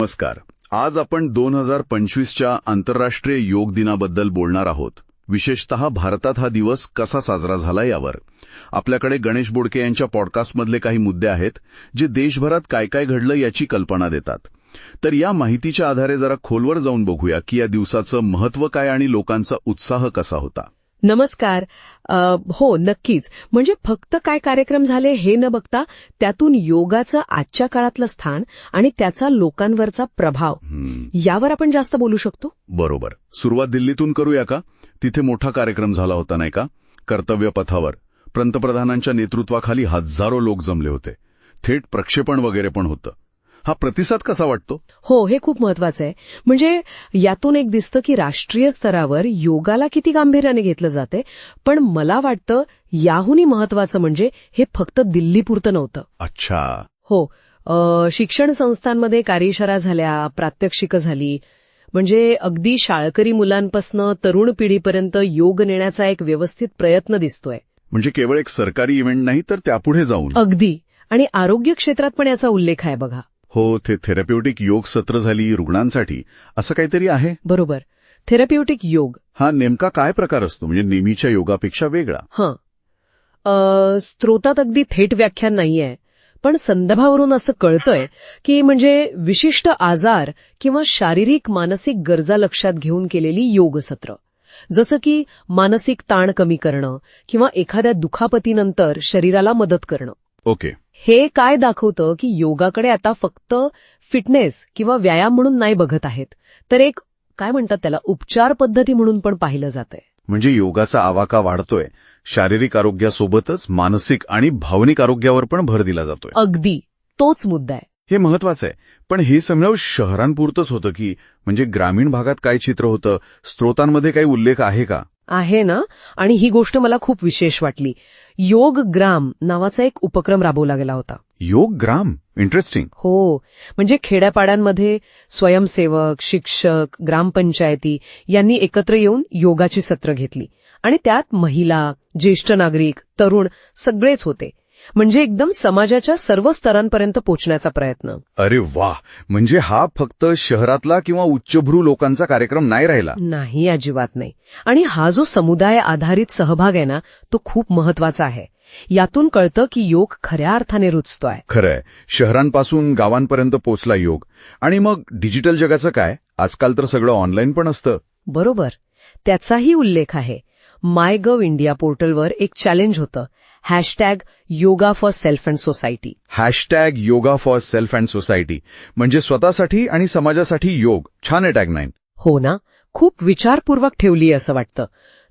नमस्कार. आज आपण दोन हजार पंचवीसच्या आंतरराष्ट्रीय योग दिनाबद्दल बोलणार आहोत. विशेषतः भारतात हा दिवस कसा साजरा झाला यावर. आपल्याकडे गणेश बोडके यांच्या पॉडकास्टमधले काही मुद्दे आहेत जे देशभरात काय काय घडलं याची कल्पना देतात. तर या माहितीच्या आधारे जरा खोलवर जाऊन बघूया की या दिवसाचं महत्त्व काय आणि लोकांचा उत्साह कसा होता. नमस्कार. अ, हो नक्कीच. म्हणजे फक्त काय कार्यक्रम झाले हे न बघता त्यातून योगाचं आजच्या काळातलं स्थान आणि त्याचा लोकांवरचा प्रभाव यावर आपण जास्त बोलू शकतो? बरोबर. सुरुवात दिल्लीतून करूया का? तिथे मोठा कार्यक्रम झाला होता नाही का? कर्तव्य पथावर पंतप्रधानांच्या नेतृत्वाखाली हजारो लोक जमले होते. थेट प्रक्षेपण वगैरे पण होतं. हा प्रतिसाद कसा वाटतो? हो हे खूप महत्वाचं आहे. म्हणजे यातून एक दिसतं की राष्ट्रीय स्तरावर योगाला किती गांभीर्याने घेतलं जाते पण मला वाटतं याहूनही महत्वाचं म्हणजे हे फक्त दिल्लीपुरतं नव्हतं. अच्छा. हो अ, शिक्षण संस्थांमध्ये कार्यशाळा झाल्या प्रात्यक्षिकं झाली. म्हणजे अगदी शाळकरी मुलांपासनं तरुण पिढीपर्यंत योग नेण्याचा एक व्यवस्थित प्रयत्न दिसतोय. म्हणजे केवळ एक सरकारी इव्हेंट नाही तर त्यापुढे जाऊन. अगदी. आणि आरोग्य क्षेत्रात पण याचा उल्लेख आहे बघा. हो ते थेरप्युटिक योग सत्र झाली रुग्णांसाठी. असं काहीतरी आहे? बरोबर. थेरप्युटिक योग. हा नेमका काय प्रकार असतो? म्हणजे नेहमीच्या योगापेक्षा वेगळा. हं. अ, स्त्रोतात अगदी थेट व्याख्यान नाहीये. पण संदर्भावरून असं कळतंय की म्हणजे विशिष्ट आजार किंवा शारीरिक मानसिक गरजा लक्षात घेऊन केलेली योगसत्र जसं की मानसिक ताण कमी करणं किंवा एखाद्या दुखापतीनंतर शरीराला मदत करणं. ओके. हे काय दाखवतं की योगाकडे आता फक्त फिटनेस किंवा व्यायाम म्हणून नाही बघत आहेत? तर एक काय म्हणतात त्याला उपचार पद्धती म्हणून पण पाहिलं जातंय. म्हणजे योगाचा आवाका वाढतोय. शारीरिक आरोग्यासोबतच मानसिक आणि भावनिक आरोग्यावर पण भर दिला जातोय. अगदी. तोच मुद्दा आहे. हे महत्वाचं आहे. पण हे सगळं शहरांपुरतंच होतं की म्हणजे ग्रामीण भागात काय चित्र होतं? स्त्रोतांमध्ये काही उल्लेख आहे का? आहे ना? आणि ही गोष्ट मला खूप विशेष वाटली. योग ग्राम नावाचा एक उपक्रम राबवला गेला होता. योग ग्राम? इंटरेस्टिंग हो. म्हणजे खेड्यापाड्यांमध्ये स्वयंसेवक शिक्षक ग्रामपंचायती यांनी एकत्र येऊन योगाची सत्र घेतली. आणि त्यात महिला ज्येष्ठ नागरिक तरुण सगळेच होते. म्हणजे एकदम समाजाच्या सर्व स्तरांपर्यंत पोचण्याचा प्रयत्न. अरे वा. म्हणजे हा फक्त शहरातला किंवा उच्चभ्रू लोकांचा कार्यक्रम नाही राहिला? नाही अजिबात नाही. आणि हा जो समुदाय आधारित सहभाग आहे ना तो खूप महत्त्वाचा आहे. यातून कळतं की योग खऱ्या अर्थाने रुचतोय. खरंय. शहरांपासून गावांपर्यंत पोचला योग. आणि मग डिजिटल जगाचं काय? आजकाल तर सगळं ऑनलाईन पण असतं. बरोबर. त्याचाही उल्लेख आहे. माय गव्ह इंडिया पोर्टलवर एक चॅलेंज होतं. Hashtag yoga for self and society hashtag yoga for self and society म्हणजे स्वतःसाठी आणि समाजासाठी योग. छान आहे टॅगनाईन हो ना? खूप विचारपूर्वक ठेवली असं वाटतं.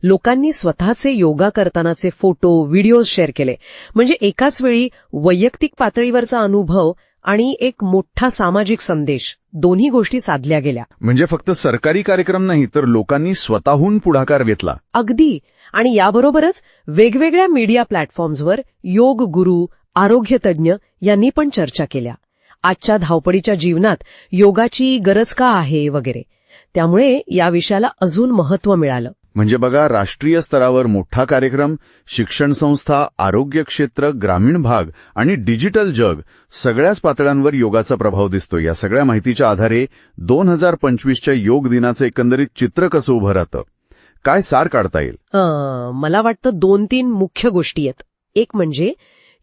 लोकांनी स्वतःचे योगा करतानाचे फोटो व्हिडिओज शेअर केले. म्हणजे एकाच वेळी वैयक्तिक पातळीवरचा अनुभव आणि एक मोठा सामाजिक संदेश दोन्ही गोष्टी साधल्या गेल्या. म्हणजे फक्त सरकारी कार्यक्रम नाही तर लोकांनी स्वतःहून पुढाकार घेतला. अगदी. आणि याबरोबरच वेगवेगळ्या मीडिया प्लॅटफॉर्म्सवर योग गुरु आरोग्य तज्ज्ञ यांनी पण चर्चा केल्या. आजच्या धावपळीच्या जीवनात योगाची गरज का आहे वगैरे. त्यामुळे या विषयाला अजून महत्त्व मिळालं. म्हणजे बघा राष्ट्रीय स्तरावर मोठा कार्यक्रम शिक्षण संस्था आरोग्य क्षेत्र ग्रामीण भाग आणि डिजिटल जग सगळ्याच पातळ्यांवर योगाचा प्रभाव दिसतो या सगळ्या माहितीच्या आधारे दोन हजार पंचवीसच्या योग दिनाचं एकंदरीत चित्र कसं उभं राहतं? काय सार काढता येईल? मला वाटतं दोन तीन मुख्य गोष्टी आहेत. एक म्हणजे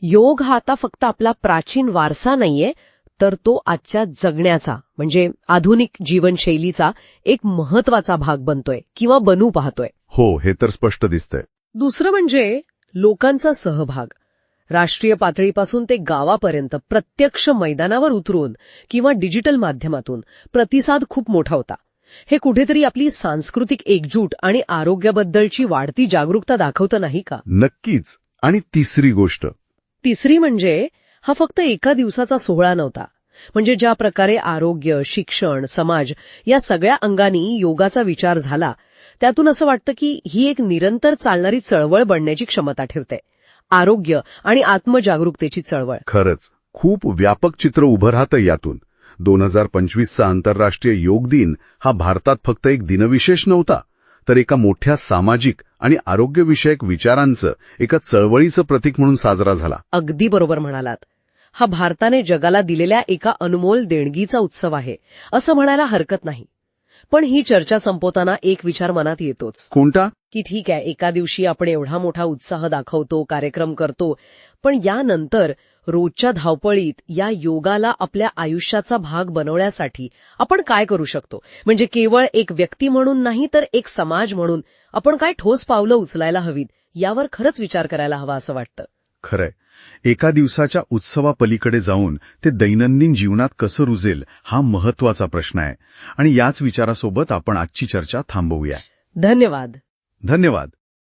योग हा आता फक्त आपला प्राचीन वारसा नाहीये तर तो आजच्या जगण्याचा म्हणजे आधुनिक जीवनशैलीचा एक महत्त्वाचा भाग बनतोय किंवा बनू पाहतोय. हो हे तर स्पष्ट दिसतंय. दुसरं म्हणजे लोकांचा सहभाग. राष्ट्रीय पातळीपासून ते गावापर्यंत प्रत्यक्ष मैदानावर उतरून किंवा डिजिटल माध्यमातून प्रतिसाद खूप मोठा होता. हे कुठेतरी आपली सांस्कृतिक एकजूट आणि आरोग्याबद्दलची वाढती जागरूकता दाखवतं नाही का? नक्कीच. आणि तिसरी गोष्ट. तिसरी म्हणजे हा फक्त एका दिवसाचा सोहळा नव्हता. म्हणजे ज्या प्रकारे आरोग्य शिक्षण समाज या सगळ्या अंगांनी योगाचा विचार झाला त्यातून असं वाटतं की ही एक निरंतर चालणारी चळवळ बनण्याची क्षमता ठेवते. आरोग्य आणि आत्मजागरूकतेची चळवळ. खरंच खूप व्यापक चित्र उभं राहतं यातून. दोन हजार पंचवीसचा आंतरराष्ट्रीय योग दिन हा भारतात फक्त एक दिनविशेष नव्हता. तर एका मोठ्या सामाजिक आणि आरोग्यविषयक विचारांचं एका चळवळीचं प्रतीक म्हणून साजरा झाला. अगदी बरोबर म्हणालात. हा भारताने जगाला दिलेल्या एका अनमोल देणगीचा उत्सव आहे. असं म्हणायला हरकत नाही. पण ही चर्चा संपवताना एक विचार मनात येतोच. कोणता? की ठीक आहे एका दिवशी आपण एवढा मोठा उत्साह दाखवतो कार्यक्रम करतो पण यानंतर रोजच्या धावपळीत या योगाला आपल्या आयुष्याचा भाग बनवण्यासाठी आपण काय करू शकतो? म्हणजे केवळ एक व्यक्ती म्हणून नाही तर एक समाज म्हणून आपण काय ठोस पावलं उचलायला हवीत? यावर खरंच विचार करायला हवा असं वाटतं. खरंय. एका दिवसाच्या उत्सवापलीकडे जाऊन ते दैनंदिन जीवनात कसं रुजेल हा महत्त्वाचा प्रश्न आहे. आणि याच विचारासोबत आपण आजची चर्चा थांबवूया. धन्यवाद. धन्यवाद.